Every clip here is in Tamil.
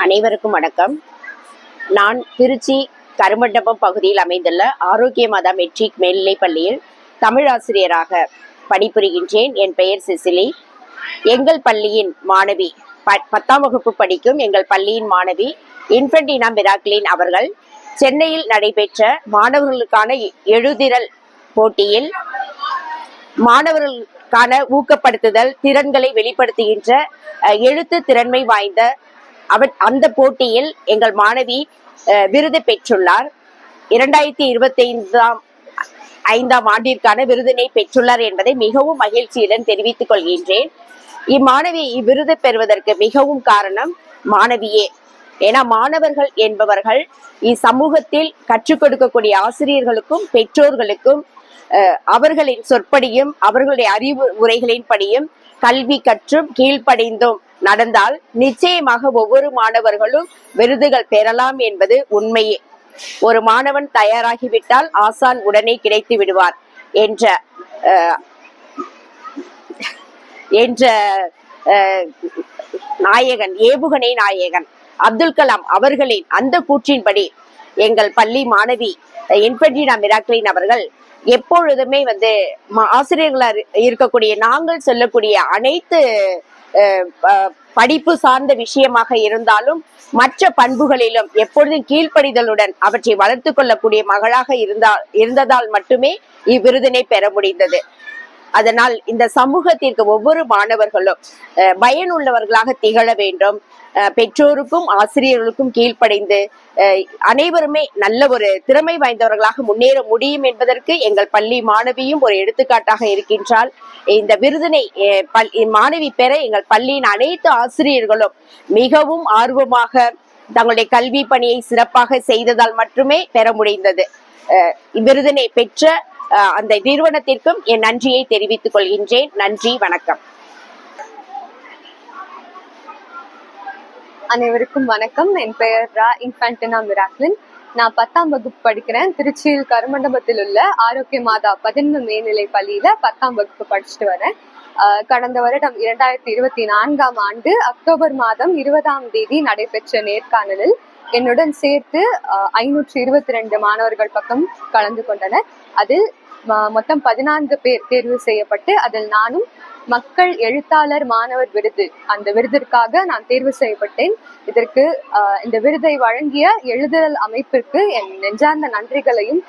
அனைவருக்கும் வணக்கம். நான் திருச்சி கருமண்டபம் பகுதியில் அமைந்துள்ள ஆரோக்கிய மாதா மெட்ரிக் மேல்நிலைப் பள்ளியில் தமிழ் ஆசிரியராக பணிபுரிகின்றேன். என் பெயர் சிசிலி. எங்கள் பள்ளியின் மாணவி ப- பத்தாம் வகுப்பு படிக்கும் எங்கள் பள்ளியின் மாணவி இன்ஃபென்டினா மிராக்லின் அவர்கள் சென்னையில் நடைபெற்ற மாணவர்களுக்கான எ- போட்டியில் மாணவர்களுக்கான ஊக்கப்படுத்துதல் திறன்களை வெளிப்படுத்துகின்ற எழுத்து திறன்மை வாய்ந்த அவர் அந்த போட்டியில் எங்கள் மாணவி விருது பெற்றுள்ளார். இரண்டாயிரத்தி இருபத்தி ஐந்தாம் ஐந்தாம் ஆண்டிற்கான விருதினை பெற்றுள்ளார் என்பதை மிகவும் மகிழ்ச்சியுடன் தெரிவித்துக் கொள்கின்றேன். இம்மாணவி இவ்விருது பெறுவதற்கு மிகவும் காரணம் மாணவியே. ஏன்னா மாணவர்கள் என்பவர்கள் இச்சமூகத்தில் கற்றுக் கொடுக்கக்கூடிய ஆசிரியர்களுக்கும் பெற்றோர்களுக்கும் அவர்களின் சொற்படியும் அவர்களுடைய அறிவு உரைகளின்படியும் கல்வி கற்றும் கீழ்ப்படைந்தோம் நடந்தால் நிச்சயமாக ஒவ்வொரு மாணவர்களும் விருதுகள் பெறலாம் என்பது உண்மையே. ஒரு மாணவன் தயாராகிவிட்டால் ஆசான் உடனே கிடைத்து விடுவார் என்ற என்ற நாயகன் ஏவுகணை நாயகன் அப்துல் கலாம் அவர்களின் அந்த கூற்றின்படி எங்கள் பள்ளி மாணவி இன்ஃபென்டினா மிராக்லின் அவர்கள் எப்பொழுதுமே வந்து ம- ஆசிரியர்களா இருக்கக்கூடிய நாங்கள் சொல்லக்கூடிய அனைத்து படிப்பு சார்ந்த விஷயமாக இருந்தாலும் மற்ற பண்புகளிலும் எப்பொழுதும் கீழ்ப்படிதலுடன் அவற்றை வளர்த்து கொள்ளக்கூடிய மகளாக இருந்தால் இருந்ததால் மட்டுமே இவ்விருதினை பெற முடிந்தது. அதனால் இந்த சமூகத்திற்கு ஒவ்வொரு மாணவர்களும் பயனுள்ளவர்களாக திகழ வேண்டும். பெற்றோருக்கும் ஆசிரியர்களுக்கும் கீழ்ப்படைந்து அனைவருமே நல்ல ஒரு திறமை வாய்ந்தவர்களாக முன்னேற முடியும் என்பதற்கு எங்கள் பள்ளி மாணவியும் ஒரு எடுத்துக்காட்டாக இருக்கின்றால் இந்த விருதினை மாணவி பெற எங்கள் பள்ளியின் அனைத்து ஆசிரியர்களும் மிகவும் ஆர்வமாக தங்களுடைய கல்வி பணியை சிறப்பாக செய்ததால் மட்டுமே பெற முடிந்தது. அஹ், பெற்ற அந்த நிறுவனத்திற்கும் என் நன்றியை தெரிவித்துக் கொள்கின்றேன். நன்றி வணக்கம். அனைவருக்கும் வணக்கம். என் பெயர் ரா இன்ஃபான்டினா மிராக்லின். நான் பத்தாம் வகுப்பு படிக்கிறேன். திருச்சியில் கருமண்டபத்தில் உள்ள ஆரோக்கிய மாதா பதினொன்று மேல்நிலை பள்ளியில பத்தாம் வகுப்பு படிச்சுட்டு வரேன். ஆஹ் கடந்த வருடம் இரண்டாயிரத்தி இருபத்தி நான்காம் ஆண்டு அக்டோபர் மாதம் இருபதாம் தேதி நடைபெற்ற நேர்காணலில் என்னுடன் சேர்த்து ஐநூற்றி இருபத்தி ரெண்டு மாணவர்கள் பக்கம் கலந்து கொண்டனர். அதில் மொத்தம் பதினான்கு பேர் தேர்வு செய்யப்பட்டு அதில் நானும் மக்கள் எழுத்தாளர் மாணவர் விருது. அந்த விருதிற்காக நான் தேர்வு செய்யப்பட்டேன். இதற்கு இந்த விருதை வழங்கிய எழுதுதல் அமைப்பிற்கு என் நெஞ்சார்ந்த நன்றிகளையும்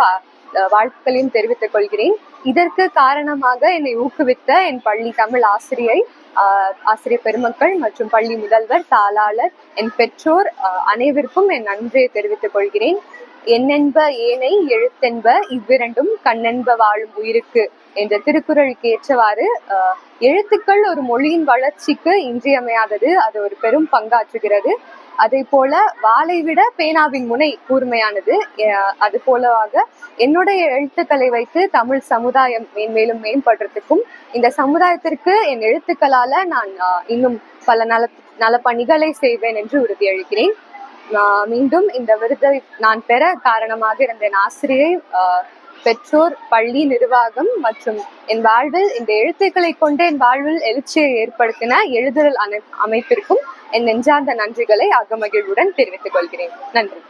வாழ்த்துக்களையும் தெரிவித்துக் கொள்கிறேன். இதற்கு காரணமாக என்னை ஊக்குவித்த என் பள்ளி தமிழ் ஆசிரியை ஆஹ், ஆசிரியர் பெருமக்கள் மற்றும் பள்ளி முதல்வர் தாளாளர் என் பெற்றோர் அனைவருக்கும் என் நன்றியை தெரிவித்துக் கொள்கிறேன். எண்ணென்ப ஏனை எழுத்தென்ப இவ்விரண்டும் கண்ணென்ப வாழும் உயிருக்கு என்ற திருக்குறளுக்கு ஏற்றவாறு எழுத்துக்கள் ஒரு மொழியின் வளர்ச்சிக்கு இன்றியமையாதது அது ஒரு பெரும் பங்காற்றுகிறது. அதே போல வாளை விட பேனாவின் முனை கூர்மையானது அது போலவாக என்னுடைய எழுத்துக்களை வைத்து தமிழ் சமுதாயம் மேன்மேலும் மேம்படுறதுக்கும் இந்த சமுதாயத்திற்கு என் எழுத்துக்களால நான் இன்னும் பல நல நல பணிகளை செய்வேன் என்று உறுதியளிக்கிறேன். மீண்டும் இந்த விருதை நான் பெற காரணமாக இருந்த என் ஆசிரியை பெற்றோர் பள்ளி நிர்வாகம் மற்றும் என் வாழ்வில் இந்த எழுத்துக்களை கொண்டு என் வாழ்வில் எழுச்சியை ஏற்படுத்தின எழுதுதல் அமைப்பிற்கும் என் நெஞ்சார்ந்த நன்றிகளை அகமகிழ்வுடன் தெரிவித்துக் கொள்கிறேன். நன்றி.